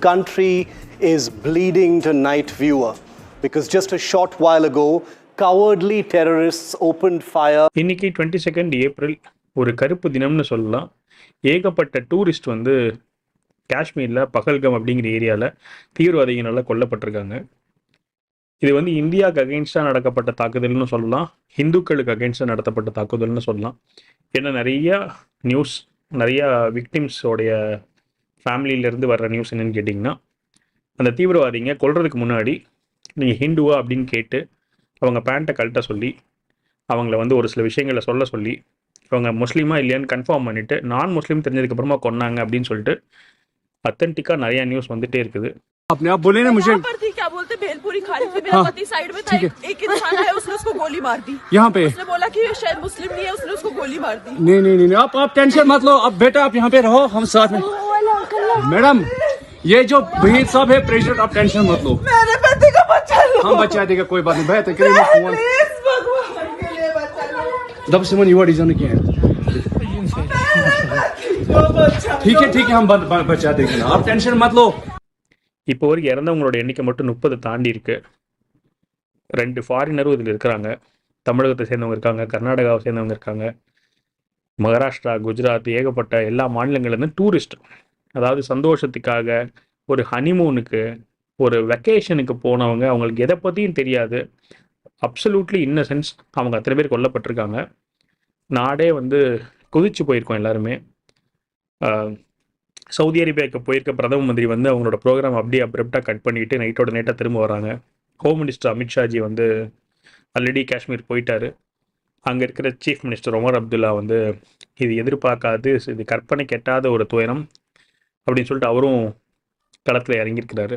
country is bleeding to night viewer because just a short while ago, cowardly terrorists opened fire. இன்னைக்கு twenty second April ஒரு கருப்பு தினம்னு சொல்லலாம். ஏகப்பட்ட tourist வந்து காஷ்மீரில் பகல்கம் அப்படிங்கிற ஏரியாவில் தீவிரவாதிகளால் கொல்லப்பட்டிருக்காங்க. இது வந்து இந்தியாவுக்கு அகெயின்ஸ்டாக நடக்கப்பட்ட தாக்குதல்னு சொல்லலாம். ஹிந்துக்களுக்கு அகெயின்ஸ்டாக நடத்தப்பட்ட தாக்குதல்னு சொல்லலாம். ஏன்னா நிறைய நியூஸ் நிறையா விக்டிம்ஸோடைய ஃபேமிலியிலேருந்து வர்ற நியூஸ் என்னன்னு கேட்டிங்கன்னா அந்த தீவிரவாதிங்க கொல்றதுக்கு முன்னாடி நீங்கள் ஹிந்துவா அப்படின்னு கேட்டு அவங்க பேண்ட்டை கழட்ட சொல்லி அவங்கள வந்து ஒரு சில விஷயங்களை சொல்ல சொல்லி இவங்க முஸ்லீமா இல்லையான்னு கன்ஃபார்ம் பண்ணிவிட்டு நான் முஸ்லீம் தெரிஞ்சதுக்கப்புறமா கொன்னாங்க அப்படின்னு சொல்லிட்டு அத்தன்டிக்காக நிறையா நியூஸ் வந்துட்டே இருக்குது अपने आप बोले ना मुझे यहाँ पर थी क्या बोलते भेलपुरी खाली थी मेरा हाँ, पति साइड में था ठीक है। एक, एक इंसान आया उसने उसको गोली मार दी यहाँ पे उसने बोला कि ये शायद मुस्लिम नहीं है उसने उसको गोली मार दी नहीं नहीं नहीं नहीं, आप आप टेंशन मत लो अब बेटा आप यहाँ पे रहो हम साथ में मैडम ये जो भीड़ साहब है प्रेसिडेंट आप टेंशन मत लो मेरे पति का बच्चा लो हम बचा देगा कोई बात नहीं भैया तो करिए फोन प्लीज भगवान के लिए बच्चा लो दब से मन युवा डिजाइन किया है ठीक है ठीक है हम ब- ब- बचा देंगे ना आप टेंशन मत लो இப்போ வரைக்கும் இறந்தவங்களோட எண்ணிக்கை மட்டும் முப்பது தாண்டி இருக்கு ரெண்டு ஃபாரினரும் இதில் இருக்கிறாங்க தமிழகத்தை சேர்ந்தவங்க இருக்காங்க கர்நாடகாவை சேர்ந்தவங்க இருக்காங்க மகாராஷ்டிரா குஜராத் ஏகப்பட்ட எல்லா மாநிலங்கள்லேருந்து டூரிஸ்ட் அதாவது சந்தோஷத்துக்காக ஒரு ஹனிமூனுக்கு ஒரு வெக்கேஷனுக்கு போனவங்க அவங்களுக்கு எதை பற்றியும் தெரியாது. அப்சல்யூட்லி இன்னசென்ஸ் அவங்க அத்தனை பேர் கொல்லப்பட்டிருக்காங்க. நாடே வந்து குதிச்சு போயிருக்கோம் எல்லாருமே. சவுதி அரேபியாவுக்கு போயிருக்க பிரதம மந்திரி வந்து அவங்களோட ப்ரோக்ராம் அப்படியே அப்ரப்டாக கட் பண்ணிட்டு நைட்டோட நைட்டாக திரும்ப வராங்க. ஹோம் மினிஸ்டர் அமித்ஷாஜி வந்து ஆல்ரெடி காஷ்மீர் போயிட்டாரு. அங்கே இருக்கிற சீஃப் மினிஸ்டர் ஒமர் அப்துல்லா வந்து இது எதிர்பார்க்காது இது கற்பனை கெட்டாத ஒரு துயரம். அப்படின்னு சொல்லிட்டு அவரும் களத்தில் இறங்கியிருக்கிறாரு.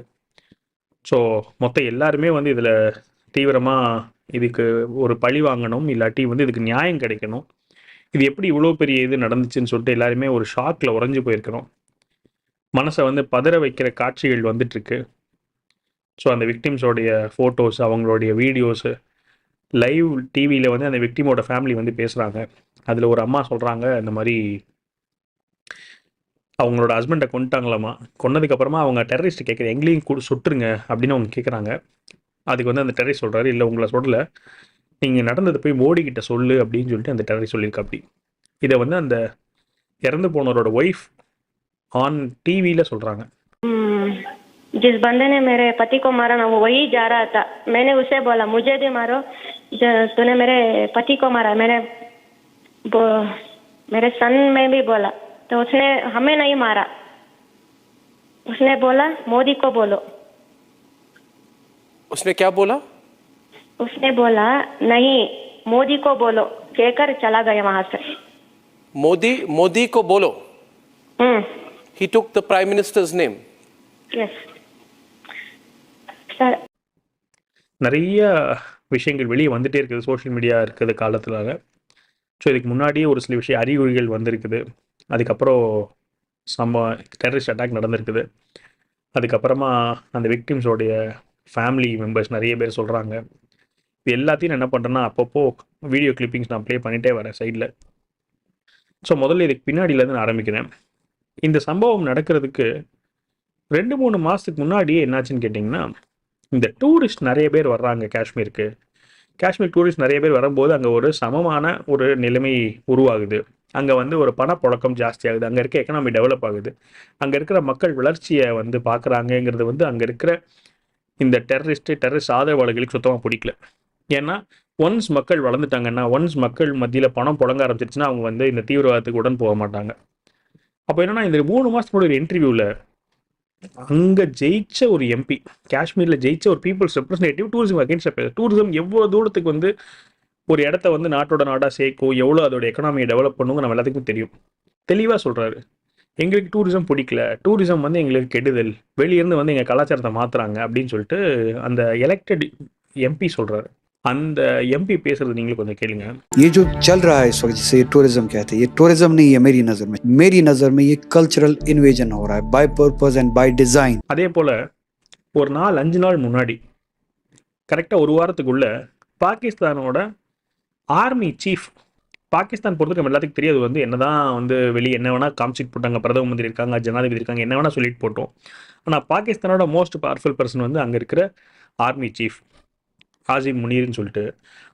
ஸோ மொத்தம் எல்லாருமே வந்து இதில் தீவிரமாக இதுக்கு ஒரு பழி வாங்கணும் இல்லாட்டி வந்து இதுக்கு நியாயம் கிடைக்கணும். இது எப்படி இவ்வளோ பெரிய இது நடந்துச்சுன்னு சொல்லிட்டு எல்லாருமே ஒரு ஷாக்கில் உறைஞ்சு போயிருக்கிறோம். மனசை வந்து பதற வைக்கிற காட்சிகள் வந்துட்டுருக்கு. ஸோ அந்த விக்டிம்ஸோடைய ஃபோட்டோஸ் அவங்களுடைய வீடியோஸு லைவ் டிவியில் வந்து அந்த விக்டிமோட ஃபேமிலி வந்து பேசுகிறாங்க அதில் ஒரு அம்மா சொல்கிறாங்க இந்த மாதிரி அவங்களோட ஹஸ்பண்டை கொண்டுட்டாங்களாமா கொன்னதுக்கப்புறமா அவங்க டெரரிஸ்ட் கேட்குற எங்களையும் கூட சுட்டுருங்க அப்படின்னு அவங்க கேட்குறாங்க அதுக்கு வந்து அந்த டெரரிஸ்ட் சொல்கிறாரு இல்லை உங்களை சொல்லலை நீங்கள் நடந்ததை போய் மோடி கிட்ட சொல்லு அப்படின்னு சொல்லிட்டு அந்த டெரரிஸ்ட் சொல்லியிருக்கா அப்படி இதை வந்து அந்த இறந்து போனவரோட ஒய்ஃப் ஆன் டிவியில் சொல்கிறாங்க हम्म, जिस बंदे ने मेरे पति को मारा ना वो वही जा रहा था मैंने उसे बोला मुझे भी मारो जो तूने मेरे पति को मारा मैंने वो मेरे सन में भी बोला तो उसने हमें नहीं मारा उसने बोला मोदी को बोलो उसने क्या बोला उसने बोला नहीं मोदी को बोलो कहकर चला गया वहां से मोदी मोदी को बोलो hmm he took the prime minister's name yes sir நிறைய விஷயங்கள் வெளியே வந்துட்டே இருக்குது சோஷியல் மீடியா இருக்கிறது காலத்தில் ஸோ இதுக்கு முன்னாடியே ஒரு சில விஷயம் அறிகுறிகள் வந்திருக்குது அதுக்கப்புறம் சம்ப டெரரிஸ்ட் அட்டாக் நடந்திருக்குது. அதுக்கப்புறமா அந்த விக்டிம்ஸோடைய ஃபேமிலி மெம்பர்ஸ் நிறைய பேர் சொல்கிறாங்க இது எல்லாத்தையும் நான் என்ன பண்ணுறேன்னா அப்பப்போ வீடியோ கிளிப்பிங்ஸ் நான் ப்ளே பண்ணிகிட்டே வரேன் சைடில் ஸோ முதல்ல இதுக்கு பின்னாடியிலேருந்து நான் ஆரம்பிக்கிறேன். இந்த சம்பவம் நடக்கிறதுக்கு ரெண்டு மூணு மாதத்துக்கு முன்னாடியே என்னாச்சுன்னு கேட்டிங்கன்னா இந்த டூரிஸ்ட் நிறைய பேர் வர்றாங்க காஷ்மீருக்கு. காஷ்மீர் டூரிஸ்ட் நிறைய பேர் வரும்போது அங்கே ஒரு சமமான ஒரு நிலைமை உருவாகுது. அங்கே வந்து ஒரு பணப்புழக்கம் ஜாஸ்தியாகுது. அங்கே இருக்க எக்கனாமி டெவலப் ஆகுது. அங்கே இருக்கிற மக்கள் வளர்ச்சியை வந்து பார்க்குறாங்கங்கிறது வந்து அங்கே இருக்கிற இந்த டெரரிஸ்ட்டு டெரரிஸ்ட் ஆதரவாளர்களுக்கு சுத்தமாக பிடிக்கல. ஏன்னா ஒன்ஸ் மக்கள் வளர்ந்துட்டாங்கன்னா ஒன்ஸ் மக்கள் மத்தியில் பணம் புழங்க ஆரம்பிச்சிருச்சுன்னா அவங்க வந்து இந்த தீவிரவாதத்துக்கு உடன் போக மாட்டாங்க. அப்போ என்னன்னா இந்த மூணு மாதத்துக்கு முன்னாடி ஒரு இன்டர்வியூவில் அங்கே ஜெயிச்ச ஒரு எம்பி காஷ்மீரில் ஜெயிச்ச ஒரு people's representative tourism against tourism எவ்வளோ தூரத்துக்கு வந்து ஒரு இடத்த வந்து நாட்டோட நாடாக சேர்க்கும் எவ்வளோ அதோட எக்கனாமியை டெவலப் பண்ணுங்க நம்ம எல்லாத்துக்கும் தெரியும் தெளிவாக சொல்கிறாரு எங்களுக்கு டூரிசம் பிடிக்கல டூரிசம் வந்து எங்களுக்கு கெடுதல் வெளியிருந்து வந்து எங்கள் கலாச்சாரத்தை மாற்றுறாங்க அப்படின்னு சொல்லிட்டு அந்த எலெக்டட் எம்பி சொல்கிறாரு அந்த எம்பி பேசுறது நீங்களும் கொஞ்சம் கேளுங்க ये जो चल रहा है इस वक्त जिसे टूरिज्म कहते हैं ये टूरिज्म नहीं है मेरी नज़र में मेरी नज़र में ये कल्चरल इन्वेजन हो रहा है by purpose and by design அதே போல் ஒரு நாள் அஞ்சு நாள் முன்னாடி கரெக்டாக ஒரு வாரத்துக்குள்ள பாகிஸ்தானோட ஆர்மி சீஃப் பாகிஸ்தான் பொறுத்து நம்ம எல்லாத்துக்கும் தெரியாது வந்து என்னதான் வந்து வெளியே என்ன வேணால் காமிச்சிட்டு போட்டாங்க பிரதம மந்திரி இருக்காங்க ஜனாதிபதி இருக்காங்க என்ன வேணால் சொல்லிட்டு போட்டோம். ஆனால் பாகிஸ்தானோட மோஸ்ட் பவர்ஃபுல் பர்சன் வந்து அங்கே இருக்கிற ஆர்மி சீஃப் ஆசிம் முனீர்னு சொல்லிட்டு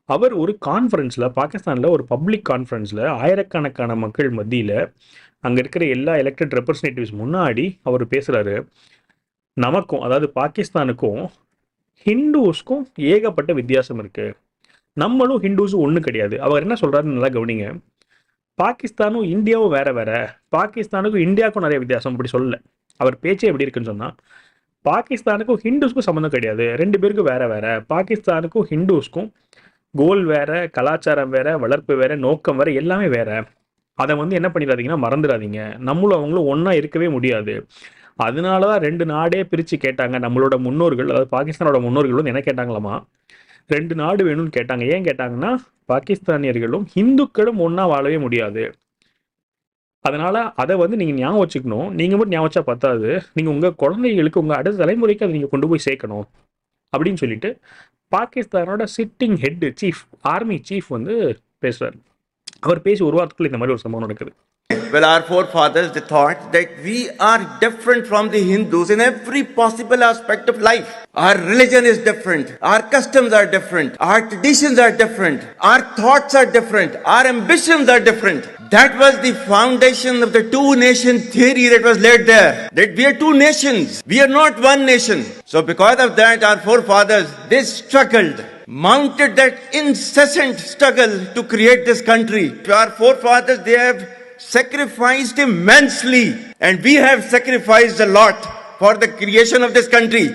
அவர் ஒரு கான்ஃபரன்ஸில் பாகிஸ்தானில் ஒரு பப்ளிக் கான்ஃபரன்ஸில் ஆயிரக்கணக்கான மக்கள் மத்தியில் அங்கே இருக்கிற எல்லா எலெக்டட் ரெப்ரசன்டேட்டிவ்ஸ் முன்னாடி அவர் பேசுகிறாரு நமக்கும் அதாவது பாகிஸ்தானுக்கும் ஹிந்துஸ்க்கும் ஏகப்பட்ட வித்தியாசம் இருக்குது நம்மளும் ஹிந்துஸும் ஒன்றும் கிடையாது. அவர் என்ன சொல்கிறாருன்னு நல்லா கவனிங்க. பாகிஸ்தானும் இந்தியாவும் வேற வேற. பாகிஸ்தானுக்கும் இந்தியாவுக்கும் நிறைய வித்தியாசம். அப்படி சொல்லல. அவர் பேச்சே எப்படி இருக்குன்னு சொன்னால் பாகிஸ்தானுக்கும் ஹிந்துஸ்க்கும் சம்மந்தம் கிடையாது. ரெண்டு பேருக்கும் வேற வேற. பாகிஸ்தானுக்கும் ஹிந்துஸ்க்கும் கோல் வேற கலாச்சாரம் வேற வளர்ப்பு வேற நோக்கம் வேற எல்லாமே வேற. அதை வந்து என்ன பண்ணிடாதீங்கன்னா மறந்துடாதீங்க. நம்மளும் அவங்களும் ஒன்றா இருக்கவே முடியாது. அதனால தான் ரெண்டு நாடே பிரித்து கேட்டாங்க நம்மளோட முன்னோர்கள். அதாவது பாகிஸ்தானோட முன்னோர்கள் வந்து என்ன கேட்டாங்களாமா? ரெண்டு நாடு வேணும்னு கேட்டாங்க. ஏன் கேட்டாங்கன்னா பாகிஸ்தானியர்களும் இந்துக்களும் ஒன்றா வாழவே முடியாது. அதனால அதை வந்து நீங்கள் ஞாபகம் வச்சுக்கணும். நீங்கள் மட்டும் ஞாபகம் வச்சா பத்தாது. நீங்கள் உங்கள் குழந்தைகளுக்கு உங்கள் அடுத்த தலைமுறைக்கு அதை நீங்கள் கொண்டு போய் சேர்க்கணும். அப்படின்னு சொல்லிட்டு பாகிஸ்தானோட sitting head chief army chief வந்து பேசுவார் அவர் பேசி ஒரு வாரத்துக்குள்ள இந்த மாதிரி ஒரு சம்பவம் நடக்குது. Well, our forefathers they thought that we are different from the Hindus in every possible aspect of life. Our religion is different. Our customs are different. Our traditions are different. Our thoughts are different. Our ambitions are different. That was the foundation of the two nation theory that was laid there. That we are two nations. We are not one nation. So because of that, our forefathers, they struggled mounted that incessant struggle to create this country. Our forefathers, they have sacrificed immensely, and we have sacrificed a lot for the creation of this country.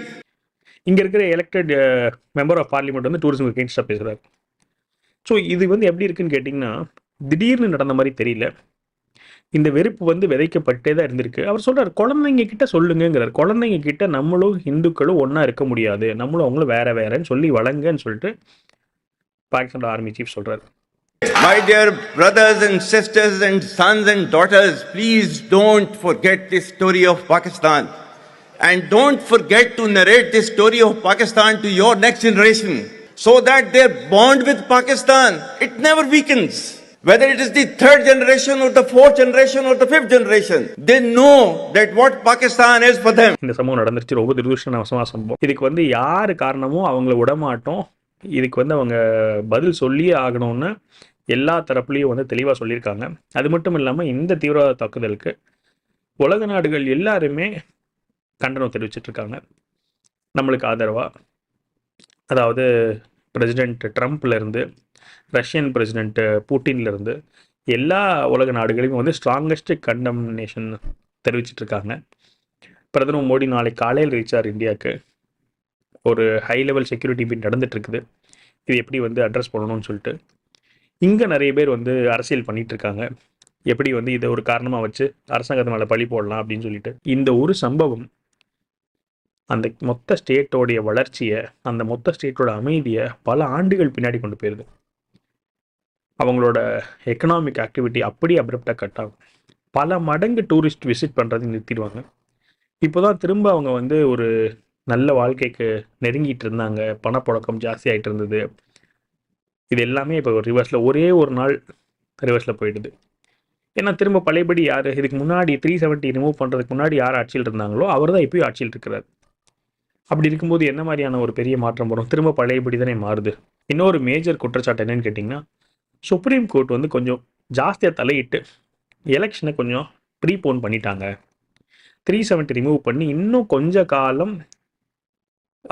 இங்கே இருக்கிற elected member of parliament வந்து tourism அகேன்ஸ்டாக பேசுறாரு. So இது வந்து எப்படி இருக்குன்னு கேட்டிங்கன்னா திடீர்னு நடந்த மாதிரி தெரியல. இந்த வெறுப்பு வந்து விதைக்கப்பட்டே தான் இருந்திருக்கு. அவர் சொல்கிறார் குழந்தைங்க கிட்ட சொல்லுங்கிறார் குழந்தைங்க கிட்ட நம்மளும் இந்துக்களும் ஒன்றா இருக்க முடியாது. நம்மளும் அவங்களும் வேற வேறன்னு சொல்லி வழங்கன்னு சொல்லிட்டு பாகிஸ்தான் ஆர்மி சீஃப் சொல்கிறார் My dear brothers and sisters and sons and daughters, please don't forget the story of Pakistan. And don't forget to narrate the story of Pakistan to your next generation so that their bond with Pakistan, it never weakens. Whether it is the third generation or the fourth generation or the fifth generation, they know that what Pakistan is for them. இந்த சம்பவம் நடந்துருச்சு ரொம்ப துரதிருஷ்டவசமாக சம்பவம் இதுக்கு வந்து யார் காரணமோ அவங்கள விடமாட்டோம் இதுக்கு வந்து அவங்க பதில் சொல்லியே ஆகணும்னு எல்லா தரப்புலையும் வந்து தெளிவாக சொல்லியிருக்காங்க. அது மட்டும் இல்லாமல் இந்த தீவிரவாத தாக்குதலுக்கு உலக நாடுகள் எல்லாருமே கண்டனம் தெரிவிச்சிட்ருக்காங்க. நம்மளுக்கு ஆதரவாக அதாவது பிரசிடெண்ட் ட்ரம்ப்லேருந்து ரஷ்யன் பிரசிடெண்ட் பூட்டின்லேருந்து எல்லா உலக நாடுகளையும் வந்து ஸ்ட்ராங்கஸ்ட் கண்டம்னேஷன் தெரிவிச்சிட்டு இருக்காங்க பிரதமர் மோடி நாளை காலையில் ரீச்சார் இந்தியாவுக்கு ஒரு ஹை லெவல் செக்யூரிட்டி மீட் நடந்துட்டு இருக்குது இது எப்படி வந்து அட்ரஸ் பண்ணணும்னு சொல்லிட்டு. இங்கே நிறைய பேர் வந்து அரசியல் பண்ணிகிட்ருக்காங்க எப்படி வந்து இதை ஒரு காரணமாக வச்சு அரசாங்கத்து மேலே பழி போடலாம் அப்படின்னு சொல்லிட்டு. இந்த ஒரு சம்பவம் அந்த மொத்த ஸ்டேட்டோடைய வளர்ச்சியை அந்த மொத்த ஸ்டேட்டோட அமைதியை பல ஆண்டுகள் பின்னாடி கொண்டு போயிருது. அவங்களோட எக்கனாமிக் ஆக்டிவிட்டி அப்படி அப்ரப்டாக கட் ஆகும். பல மடங்கு டூரிஸ்ட் விசிட் பண்ணுறது நிறுத்திடுவாங்க. இப்போ தான் திரும்ப அவங்க வந்து ஒரு நல்ல வாழ்க்கைக்கு நெருங்கிட்டு இருந்தாங்க பணப்புழக்கம் ஜாஸ்தி ஆகிட்டு இருந்தது இது எல்லாமே இப்போ ரிவர்ஸில் ஒரே ஒரு நாள் ரிவர்ஸில் போயிடுது. ஏன்னா திரும்ப பழையபடி யார்? இதுக்கு முன்னாடி த்ரீ செவன்ட்டி ரிமூவ் பண்ணுறதுக்கு முன்னாடி யார் ஆட்சியில் இருந்தாங்களோ அவர் தான் இப்போயும் ஆட்சியில் இருக்கிறார். அப்படி இருக்கும்போது என்ன மாதிரியான ஒரு பெரிய மாற்றம் வரும்? திரும்ப பழையபடி தானே மாறுது. இன்னொரு மேஜர் குற்றச்சாட்டு என்னன்னு கேட்டிங்கன்னா சுப்ரீம் கோர்ட் வந்து கொஞ்சம் ஜாஸ்தியாக தலையிட்டு எலெக்ஷனை கொஞ்சம் ப்ரீபோன் பண்ணிட்டாங்க. த்ரீ செவன்ட்டி ரிமூவ் பண்ணி இன்னும் கொஞ்ச காலம்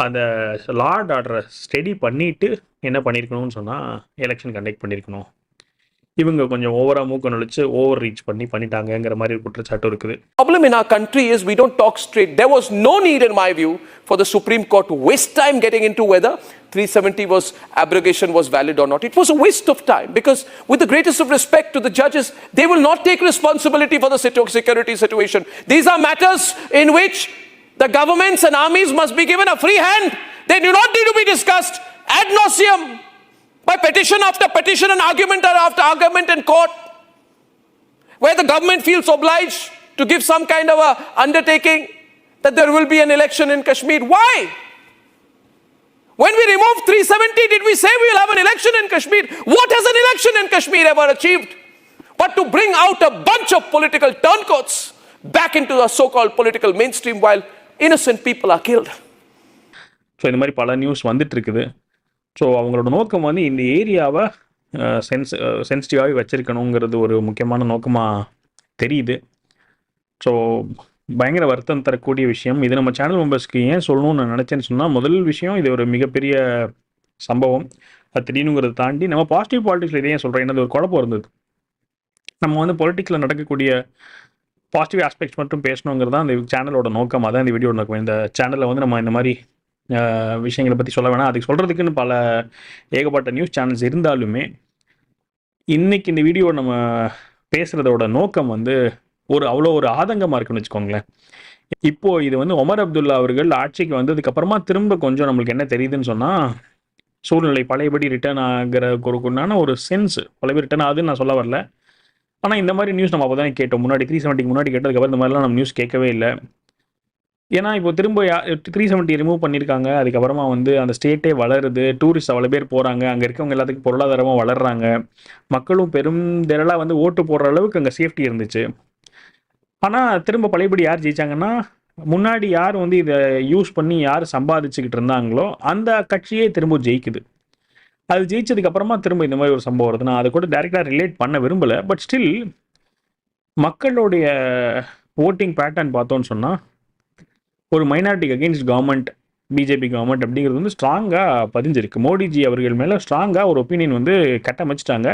அந்த லார்ட் ஆர்டரை ஸ்டடி பண்ணிவிட்டு என்ன பண்ணியிருக்கணும்னு சொன்னால் எலெக்ஷன் கண்டக்ட் பண்ணியிருக்கணும் இவங்க கொஞ்சம் ஓவரா மூக்க நுழைச்சு ஓவர் ரீச் பண்ணி பண்ணிட்டாங்கங்கிற மாதிரி ஒரு குற்றச்சாட்டு இருக்குது problem in our country is we don't talk street there was no need in my view for the supreme court waste time getting into whether 370 was abrogation was valid or not. It was a waste of time because, with the greatest of respect to the judges, they will not take responsibility for the security situation. These are matters the governments and armies must be given a free hand. They do not need to be discussed ad nauseum by petition after petition and argument after argument in court where the government feels obliged to give some kind of a undertaking that there will be an election in Kashmir. Why? When we removed 370, did we say we will have an election in Kashmir? What has an election in Kashmir ever achieved? But to bring out a bunch of political turncoats back into the so called political mainstream while innocent people are killed. So இந்த மாதிரி பல news வந்துட்டு இருக்குது so அவங்களோட நோக்கம் வந்து இந்த ஏரியாவை சென்ஸ் சென்சிட்டிவாகவே வச்சுருக்கணுங்கிறது ஒரு முக்கியமான நோக்கமாக தெரியுது. ஸோ பயங்கர வருத்தம் தரக்கூடிய விஷயம். இது நம்ம சேனல் மெம்பர்ஸ்க்கு ஏன் சொல்லணும்னு நான் நினச்சேன்னு சொன்னால் முதல் விஷயம் இது ஒரு மிகப்பெரிய சம்பவம். அது தெரியணுங்கிறத தாண்டி நம்ம பாசிட்டிவ் பாலிட்டிக்ஸில் இதையும் சொல்கிறேன் என்னது ஒரு குழப்பம் இருந்தது. நம்ம வந்து பொலிட்டிக்ஸில் நடக்கக்கூடிய பாசிட்டிவ் ஆஸ்பெக்ட்ஸ் மட்டும் பேசணுங்கிறது தான் இந்த சேனலோட நோக்கம். அதான் இந்த வீடியோட நோக்கம். இந்த சேனலில் வந்து நம்ம இந்த மாதிரி விஷயங்களை பற்றி சொல்ல வேணாம். அதுக்கு சொல்கிறதுக்குன்னு பல ஏகப்பட்ட நியூஸ் சேனல்ஸ் இருந்தாலுமே இன்றைக்கி இந்த வீடியோ நம்ம பேசுகிறதோட நோக்கம் வந்து ஒரு அவ்வளோ ஒரு ஆதங்கமாக இருக்குன்னு வச்சுக்கோங்களேன். இப்போது இது வந்து ஒமர் அப்துல்லா அவர்கள் ஆட்சிக்கு வந்ததுக்கப்புறமா திரும்ப கொஞ்சம் நம்மளுக்கு என்ன தெரியுதுன்னு சொன்னால் சூழ்நிலை பழையபடி ரிட்டர்ன் ஆகிற ஒரு உண்டான ஒரு சென்ஸ் பழையபடி ரிட்டர்ன் ஆகுதுன்னு நான் சொல்ல வரல. ஆனால் இந்த மாதிரி நியூஸ் நம்ம அப்போ தானே கேட்டோம். முன்னாடி த்ரீ செவன்ட்டிக்கு முன்னாடி கேட்டதுக்கப்புறம் இந்த மாதிரிலாம் நம்ம நியூஸ் கேட்கவே இல்லை. ஏன்னா இப்போ திரும்ப த்ரீ செவன்ட்டி ரிமூவ் பண்ணியிருக்காங்க. அதுக்கப்புறமா வந்து அந்த ஸ்டேட்டே வளருது. டூரிஸ்ட் அவ்வளோ பேர் போகிறாங்க அங்கே இருக்கவங்க எல்லாத்துக்கும் பொருளாதாரமாக வளர்றாங்க. மக்களும் பெரும் திரளாக வந்து ஓட்டு போடுற அளவுக்கு அங்கே சேஃப்டி இருந்துச்சு. ஆனால் திரும்ப பழையபடி யார் ஜெயிச்சாங்கன்னா முன்னாடி யார் வந்து இதை யூஸ் பண்ணி யார் சம்பாதிச்சுக்கிட்டு இருந்தாங்களோ அந்த கட்சியே திரும்ப ஜெயிக்குது. அது ஜெயிச்சதுக்கு அப்புறமா திரும்ப இந்த மாதிரி ஒரு சம்பவம் வருது. நான் அதை கூட டைரெக்டாக ரிலேட் பண்ண விரும்பலை. பட் ஸ்டில் மக்களுடைய ஓட்டிங் பேட்டர்ன் பார்த்தோன்னு சொன்னால் ஒரு மைனாரிட்டிக்கு அகெயின்ஸ்ட் கவர்மெண்ட் பிஜேபி கவர்மெண்ட் அப்படிங்கிறது வந்து ஸ்ட்ராங்காக பதிஞ்சிருக்கு. மோடிஜி அவர்கள் மேலே ஸ்ட்ராங்காக ஒரு ஒப்பீனியன் வந்து கட்டமைச்சிட்டாங்க.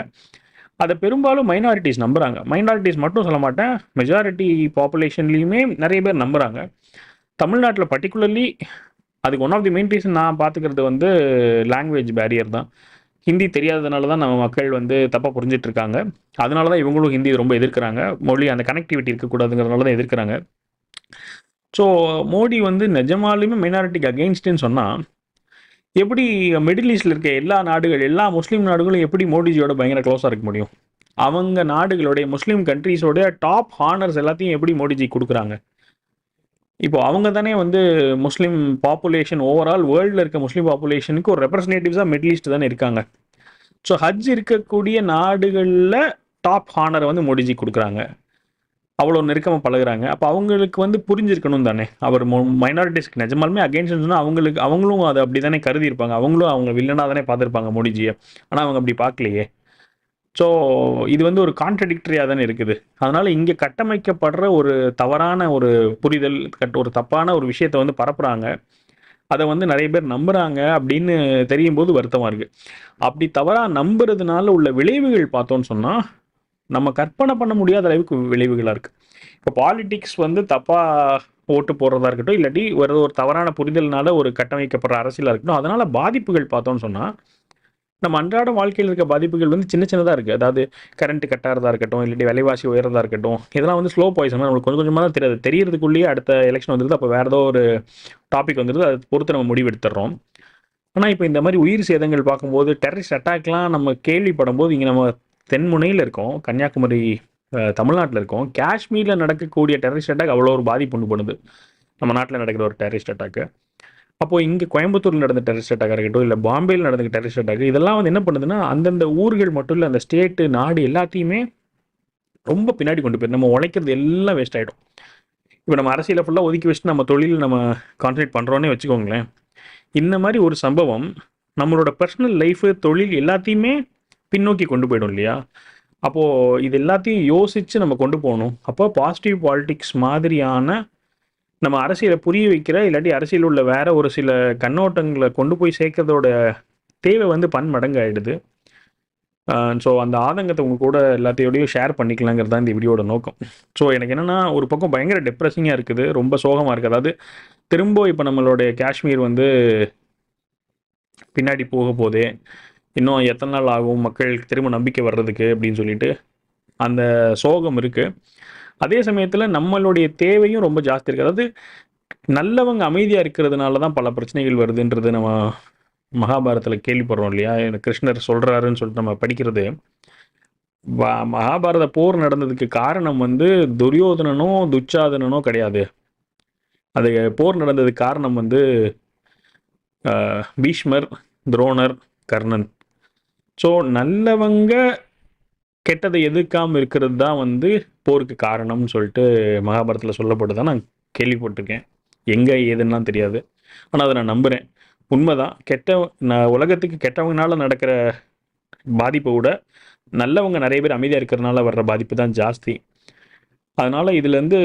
அதை பெரும்பாலும் மைனாரிட்டிஸ் நம்புகிறாங்க மைனாரிட்டிஸ் மட்டும் சொல்ல மாட்டேன். மெஜாரிட்டி பாப்புலேஷன்லேயுமே நிறைய பேர் நம்புகிறாங்க தமிழ்நாட்டில் பர்டிகுலர்லி அதுக்கு one of the main reason நான் பார்த்துக்கிறது வந்து லாங்குவேஜ் பேரியர் தான். ஹிந்தி தெரியாததுனால தான் நம்ம மக்கள் வந்து தப்பாக புரிஞ்சிட்டு இருக்காங்க. அதனால தான் இவங்களும் ஹிந்தி ரொம்ப எதிர்க்கிறாங்க. மொழி அந்த கனெக்டிவிட்டி இருக்கக்கூடாதுங்கிறதுனால தான் எதிர்க்கிறாங்க. ஸோ மோடி வந்து நிஜமாலுமே மைனாரிட்டிக்கு அகெயின்ஸ்டுன்னு சொன்னால் எப்படி மிடில் ஈஸ்டில் இருக்க எல்லா நாடுகள் எல்லா முஸ்லீம் நாடுகளும் எப்படி மோடிஜியோட பயங்கர க்ளோஸாக இருக்க முடியும்? அவங்க நாடுகளுடைய முஸ்லீம் கண்ட்ரீஸோடைய டாப் ஹானர்ஸ் எல்லாத்தையும் எப்படி மோடிஜி கொடுக்குறாங்க? இப்போ அவங்க தானே வந்து முஸ்லீம் பாப்புலேஷன் ஓவரால் வேர்ல்டில் இருக்க முஸ்லீம் பாப்புலேஷனுக்கு ஒரு ரெப்ரஸன்டேட்டிவ்ஸாக மிடில் ஈஸ்ட் தானே இருக்காங்க. ஸோ ஹஜ் இருக்கக்கூடிய நாடுகளில் டாப் ஹானரை வந்து மோடிஜி கொடுக்குறாங்க. அவ்வளோ நெருக்கமாக பழகுறாங்க. அப்போ அவங்களுக்கு வந்து புரிஞ்சிருக்கணும் தானே. அவர் மைனாரிட்டிஸ்க்கு நிஜமாலுமே அகேன்ஸ்ட் சொன்னால் அவங்களுக்கு அவங்களும் அதை அப்படி தானே கருதி இருப்பாங்க அவங்களும் அவங்க வில்லனாக தானே பார்த்துருப்பாங்க மோடிஜியை. ஆனால் அவங்க அப்படி பார்க்கலையே. ஸோ இது வந்து ஒரு கான்ட்ரடிக்டரியாக தானே இருக்குது. அதனால் இங்கே கட்டமைக்கப்படுற ஒரு தவறான ஒரு புரிதல் கட் ஒரு தப்பான ஒரு விஷயத்தை வந்து பரப்புகிறாங்க அதை வந்து நிறைய பேர் நம்புகிறாங்க அப்படின்னு தெரியும் போது வருத்தமாக இருக்குது அப்படி தவறாக நம்புறதுனால உள்ள விளைவுகள் பார்த்தோன்னு சொன்னால் நம்ம கற்பனை பண்ண முடியாத அளவுக்கு விளைவுகளாக இருக்குது இப்போ பாலிடிக்ஸ் வந்து தப்பாக ஓட்டு போடுறதா இருக்கட்டும் இல்லாட்டி ஒரு ஒரு தவறான புரிதல்னால ஒரு கட்டமைக்கப்படுற அரசியலாக இருக்கட்டும் அதனால் பாதிப்புகள் பார்த்தோன்னு சொன்னால் நம்ம அன்றாட வாழ்க்கையில் இருக்க பாதிப்புகள் வந்து சின்ன சின்னதாக இருக்குது அதாவது கரண்ட் கட்டாகிறதா இருக்கட்டும் இல்லாட்டி விலைவாசி உயர்றதா இருக்கட்டும் இதெல்லாம் வந்து ஸ்லோ பாய்சன் நம்மளுக்கு கொஞ்சம் கொஞ்சமாக தான் தெரியாது. தெரியறதுக்குள்ளேயே அடுத்த எலெக்ஷன் வந்துருது. அப்போ வேறு ஏதோ ஒரு டாபிக் வந்துருது. அதை பொறுத்து நம்ம முடிவெடுத்துடுறோம் ஆனால் இப்போ இந்த மாதிரி உயிர் சேதங்கள் பார்க்கும்போது டெரரிஸ்ட் அட்டாக்லாம் நம்ம கேள்விப்படும் போது இங்கே நம்ம தென்முனையில் இருக்கோம். கன்னியாகுமரி தமிழ்நாட்டில் இருக்கோம். காஷ்மீரில் நடக்கக்கூடிய டெரரிஸ்ட் அட்டாக் அவ்வளோ ஒரு பாதிப்பு உண்டு பண்ணுது. நம்ம நாட்டில் நடக்கிற ஒரு டெரரிஸ்ட் அட்டாக்கு அப்போ இங்கே கோயம்புத்தூரில் நடந்த டெரரிஸ்ட் அட்டாக் இருக்கட்டும் இல்லை பாம்பேயில் நடந்த டெரரிஸ்ட் அட்டாக் இதெல்லாம் வந்து என்ன பண்ணுதுன்னா அந்தந்த ஊர்கள் மட்டும் இல்லை அந்த ஸ்டேட்டு நாடு எல்லாத்தையுமே ரொம்ப பின்னாடி கொண்டு போயிடும் நம்ம உழைக்கிறது எல்லாம் வேஸ்ட் ஆகிடும் இப்போ நம்ம அரசியலை ஃபுல்லாக ஒதுக்கி வச்சுட்டு நம்ம தொழில் நம்ம கான்சன்ட்ரேட் பண்ணுறோன்னே வச்சுக்கோங்களேன். இந்த மாதிரி ஒரு சம்பவம் நம்மளோட பர்சனல் லைஃபு தொழில் எல்லாத்தையுமே பின்னோக்கி கொண்டு போயிடும் இல்லையா? அப்போது இது எல்லாத்தையும் யோசித்து நம்ம கொண்டு போகணும். அப்போ பாசிட்டிவ் பாலிட்டிக்ஸ் மாதிரியான நம்ம அரசியலை புரிய வைக்கிற இல்லாட்டி அரசியல் உள்ள வேற ஒரு சில கண்ணோட்டங்களை கொண்டு போய் சேர்க்கறதோட தேவை வந்து பன்மடங்கு ஆயிடுது ஸோ அந்த ஆதங்கத்தை உங்க கூட எல்லாத்தையோடையும் ஷேர் பண்ணிக்கலாங்கிறது தான் இந்த வீடியோட நோக்கம். ஸோ எனக்கு என்னென்னா ஒரு பக்கம் பயங்கர டிப்ரெஸிங்காக இருக்குது ரொம்ப சோகமாக இருக்குது. அதாவது திரும்ப இப்போ நம்மளுடைய காஷ்மீர் வந்து பின்னாடி போக போதே இன்னும் எத்தனை நாள் ஆகும் மக்களுக்கு திரும்ப நம்பிக்கை வர்றதுக்கு அப்படின்னு சொல்லிட்டு அந்த சோகம் இருக்குது அதே சமயத்தில் நம்மளுடைய தேவையும் ரொம்ப ஜாஸ்தி இருக்குது அதாவது நல்லவங்க அமைதியாக இருக்கிறதுனால தான் பல பிரச்சனைகள் வருதுன்றது நம்ம மகாபாரதத்தில் கேள்விப்படுறோம் இல்லையா? கிருஷ்ணர் சொல்கிறாருன்னு சொல்லிட்டு நம்ம படிக்கிறது. மகாபாரத போர் நடந்ததுக்கு காரணம் வந்து துரியோதனனோ துச்சாதனனோ கிடையாது. அது போர் நடந்ததுக்கு காரணம் வந்து பீஷ்மர் துரோணர் கர்ணன். ஸோ நல்லவங்க கெட்டதை எதிர்க்காமல் இருக்கிறது தான் வந்து போருக்கு காரணம்னு சொல்லிட்டு மகாபாரதத்தில் சொல்லப்படுதான் நான் கேள்விப்பட்டிருக்கேன். எங்கே ஏதுன்னா தெரியாது. ஆனால் அதை நான் நம்புகிறேன் உண்மைதான் கெட்ட நான் உலகத்துக்கு கெட்டவங்கனால நடக்கிற பாதிப்பை விட நல்லவங்க நிறைய பேர் அமைதியாக இருக்கிறதுனால வர்ற பாதிப்பு தான் ஜாஸ்தி. அதனால் இதுலேருந்து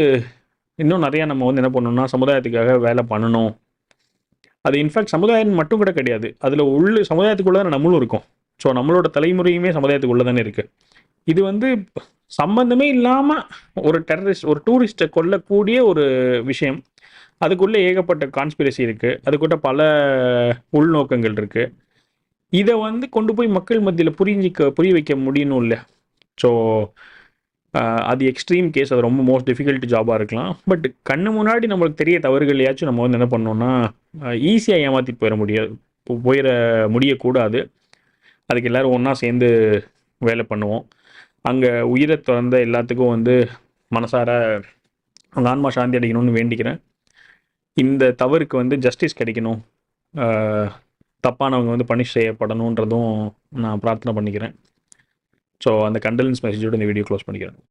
இன்னும் நிறையா நம்ம வந்து என்ன பண்ணணும்னா சமுதாயத்துக்காக வேலை பண்ணணும். அது இன்ஃபேக்ட் சமுதாயம் மட்டும் கூட கிடையாது. அதில் உள்ள சமுதாயத்துக்குள்ளே தான் நம்மளும் இருக்கோம். ஸோ நம்மளோட தலைமுறையுமே சமுதாயத்துக்குள்ளே தானே இருக்குது இது வந்து சம்பந்தமே இல்லாமல் ஒரு டெரரிஸ்ட் ஒரு டூரிஸ்ட்டை கொல்லக்கூடிய ஒரு விஷயம். அதுக்குள்ளே ஏகப்பட்ட கான்ஸ்பிரசி இருக்குது அதுக்குள்ள பல உள்நோக்கங்கள் இருக்குது இதை வந்து கொண்டு போய் மக்கள் மத்தியில் புரிஞ்சிக்க புரிய வைக்க முடியணும் இல்லை. ஸோ அது எக்ஸ்ட்ரீம் கேஸ் அது ரொம்ப மோஸ்ட் டிஃபிகல்ட் ஜாபாக இருக்கலாம். பட் கண்ணு முன்னாடி நம்மளுக்கு தெரிய தவறுகளையாச்சும் நம்ம வந்து என்ன பண்ணோம்னா ஈஸியாக ஏமாற்றிட்டு போயிட முடியாது போயிட முடியக்கூடாது. அதுக்கு எல்லோரும் ஒன்றா சேர்ந்து வேலை பண்ணுவோம். அங்கே உயிரை திறந்த எல்லாத்துக்கும் வந்து மனசார அவங்க ஆன்மா சாந்தி அடைக்கணும்னு வேண்டிக்கிறேன். இந்த தவறுக்கு வந்து ஜஸ்டிஸ் கிடைக்கணும். தப்பானவங்க வந்து பனிஷ் செய்யப்படணுன்றதும் நான் பிரார்த்தனை பண்ணிக்கிறேன். ஸோ அந்த கண்டலன்ஸ் மெசேஜோடு இந்த வீடியோ க்ளோஸ் பண்ணிக்கிறேன்.